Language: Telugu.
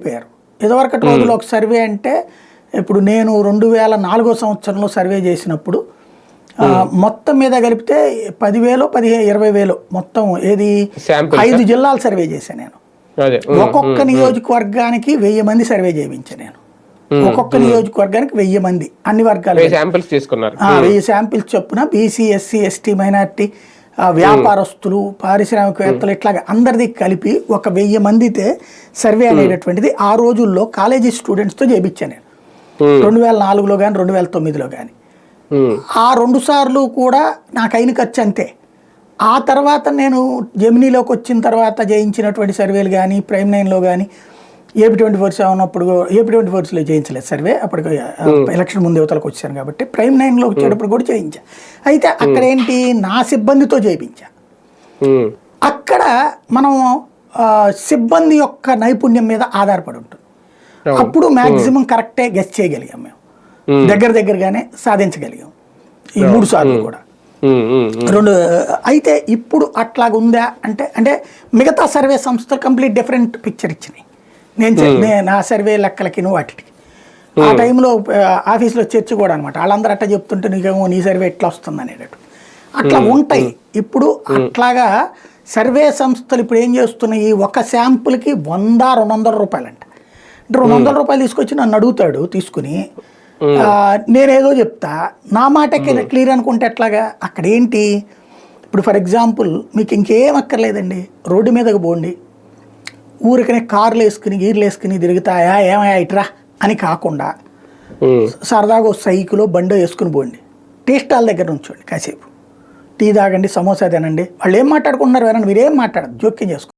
అయిపోయారు ఇదివరకటి రోజుల్లో ఒక సర్వే అంటే ఇప్పుడు నేను రెండు వేల నాలుగో సంవత్సరంలో సర్వే చేసినప్పుడు మొత్తం మీద కలిపితే పదివేలు పదిహేను ఇరవై వేలు మొత్తం ఏది? ఐదు జిల్లాలు సర్వే చేశాను నేను. ఒక్కొక్క నియోజకవర్గానికి వెయ్యి మంది సర్వే చేయించాను నేను. ఒక్కొక్క నియోజకవర్గానికి వెయ్యి మంది అన్ని వర్గాలు వెయ్యి శాంపిల్స్ చొప్పున బీసీ ఎస్సీ ఎస్టీ మైనార్టీ వ్యాపారస్తులు పారిశ్రామికవేత్తలు ఇట్లాగా అందరిది కలిపి ఒక వెయ్యి మందితే సర్వే అనేటటువంటిది ఆ రోజుల్లో కాలేజీ స్టూడెంట్స్తో చేయించాను నేను. రెండు వేల నాలుగులో కానీ రెండు వేల తొమ్మిదిలో కానీ ఆ రెండు సార్లు కూడా నాకు అయిన ఖర్చు అంతే. ఆ తర్వాత నేను జమినీలోకి వచ్చిన తర్వాత చేయించినటువంటి సర్వేలు కానీ ప్రైమ్ నైన్లో కానీ ఏపీ ట్వంటీ ఫోర్స్ ఉన్నప్పుడు ఏపీ ట్వంటీ ఫోర్స్లో చేయించలేదు సర్వే. అప్పటికి ఆ, ఎలక్షన్ ముందు యువతలకు వచ్చాను కాబట్టి ప్రైమ్ నైన్లో వచ్చేటప్పుడు కూడా చేయించా. అయితే అక్కడ ఏంటి? నా సిబ్బందితో చేయించా. అక్కడ మనం సిబ్బంది యొక్క నైపుణ్యం మీద ఆధారపడి ఉంటుంది. అప్పుడు మ్యాక్సిమం కరెక్టే గెస్ చేయగలిగాం మేము. Hmm. దగ్గర దగ్గరగానే సాధించగలిగాం. ఈ మూడు సార్లు కూడా. రెండు అయితే ఇప్పుడు అట్లాగ ఉందా అంటే అంటే మిగతా సర్వే సంస్థలు కంప్లీట్ డిఫరెంట్ పిక్చర్ ఇచ్చినాయి. నేను నే- సర్వే లెక్కలకి వాటికి ఆ టైంలో ఆఫీస్లో చర్చ కూడా అనమాట వాళ్ళందరూ అట్లా చెప్తుంటే నీకేమో నీ సర్వే ఎట్లా వస్తుంది అనేటట్టు. అట్లా ఉంటాయి. ఇప్పుడు అట్లాగా సర్వే సంస్థలు ఇప్పుడు ఏం చేస్తున్నాయి? ఒక శాంపుల్కి వంద రెండు వందల రూపాయలంట. అంటే రెండు వందల రూపాయలు తీసుకొచ్చి నన్ను అడుగుతాడు తీసుకుని నేనేదో చెప్తా. నా మాటకి క్లియర్ అనుకుంటే ఎట్లాగా? అక్కడ ఏంటి ఇప్పుడు ఫర్ ఎగ్జాంపుల్ మీకు ఇంకేం అక్కర్లేదండి. రోడ్డు మీదకి పోండి. ఊరికనే కార్లు వేసుకుని గీర్లు వేసుకుని తిరుగుతాయా? ఏమయ్యా ఇట్రా? అని కాకుండా సరదాగా సైకిలో బండో వేసుకుని పోండి. టీ స్టాల్ దగ్గర నుంచోండి కాసేపు. టీ తాగండి సమోసా తినండి. వాళ్ళు ఏం మాట్లాడుకుంటున్నారు వినండి మీరేం మాట్లాడదు జోక్యం చేసుకో